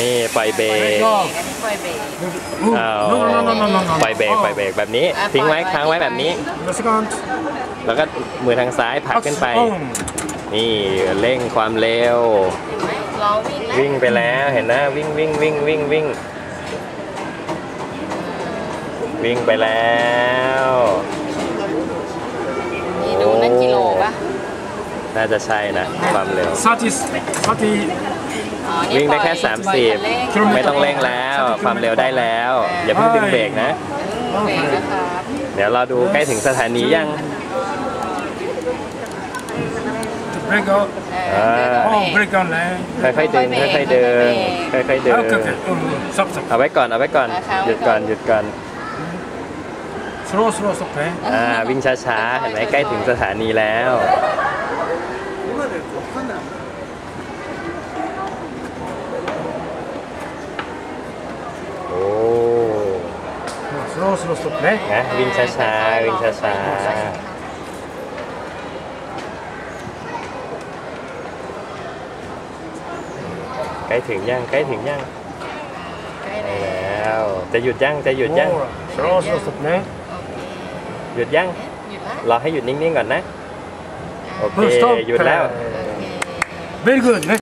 นี่ปล่อยเบรก Go. อันนี้ปล่อยเบรก Move. Oh. No, no, no, no, no, no, no. ปล่อยเบรกปล่อยเบรกแบบนี้อะทิ้งไว้ปล่อยไว้ค้างไว้แบบนี้ The second. แล้วก็มือทางซ้ายผลักขึ้นไป Boom. นี่เร่งความเร็วเห็นไหมล้อวิ่งแล้ววิ่งไปแล้วเห็นนะวิ่งวิ่งวิ่งวิ่งวิ่งวิ่งไปแล้ว นี่ดูนั่นกิโลป่ะ น่าจะใช่นะ ความเร็ว 30, 30อ๋อนี่วิ่งได้แค่ปล่อยปล่อยคันเร่ง30 ไม่ต้องเร่งแล้ว ความเร็วได้แล้ว อย่าเพิ่งดึงเบรกนะเบรกนะครับเดี๋ยวเราดูใกล้ถึงสถานียัง break out. เออเบรก Oh, เบรก break on line. ค่อยๆดึงค่อยๆดึงค่อยๆดึง Okay, okay. Oh, stop, stop. เอาไว้ก่อนเอาไว้ก่อน หยุดก่อนหยุดก่อน Slow, slow, stop. Eh? อ่าวิ่งช้าๆเห็นไหมใกล้ถึงสถานีแล้ว Slow, slow, stop. Eh? นะวิ่งช้าๆวิ่งช้าๆใกล้ถึงยังใกล้ถึงยังใกล้ใกล้แล้วแล้วจะหยุดยังจะหยุดยัง More. Slow, slow, stop. Eh? หยุดยังหยุดละรอให้หยุดนิ่งๆก่อนนะโอเค Stop. หยุดแล้วโอเค Very good. Eh?